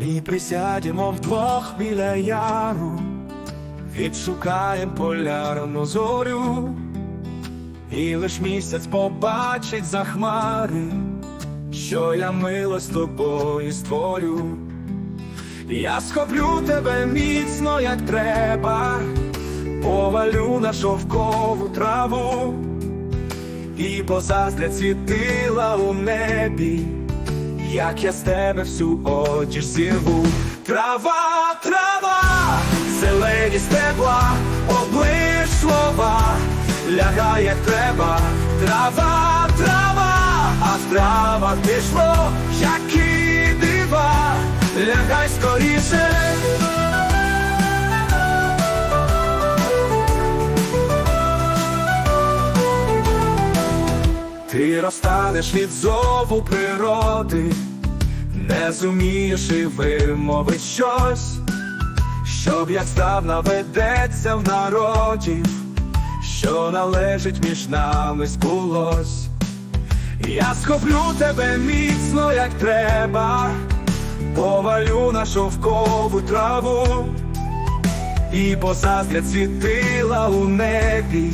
І присядемо вдвох біля яру, відшукаєм полярну зорю, і лиш місяць побачить за хмари, що я мило з тобою створю. Я схоплю тебе міцно, як треба, повалю на шовкову траву, і позаздрять світила у небі, як я з тебе всю одіж зірву. Трава, трава, зелені стебла, облиш слова, лягай, як треба, трава, трава, а в травах пішло, які дива, лягай скоріше. Ти розтанеш від зову природи, не зумієш і вимовить щось, щоб як здавна ведеться в народів, що належить між нами збулось. Я схоплю тебе міцно, як треба, повалю на шовкову траву, і позаздрять світила у небі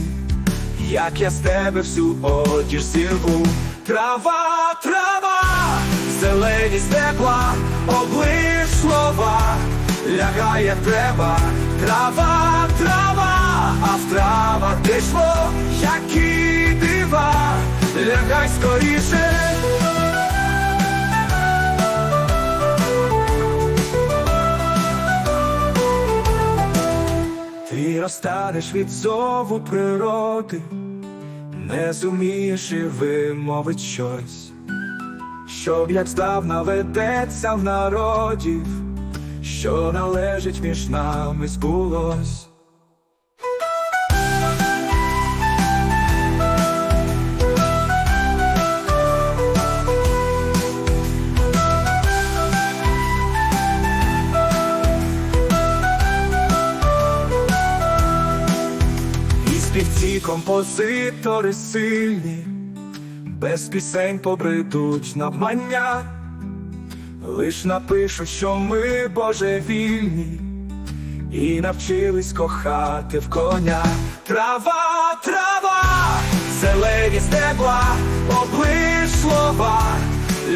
як я з тебе всю одіж зірву. Трава, трава, зелені степла, облиш слова, лягає треба, трава, трава, а в травах пішло, які дива, лягай скоріше. Ти розтанеш від зову природи, не зумієш і вимовить щось, щоб як здавна ведеться в народів, що належить між нами збулось. Співці композитори сильні, без пісень побредуть навмання, лиш напишуть, що ми божевільні, і навчились кохати в коня. Трава, трава, зелені стебла, облиш слова,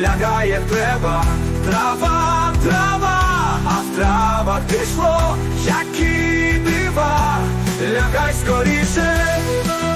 лягає треба, трава, трава, а в травах пішло, які лягай скоріше.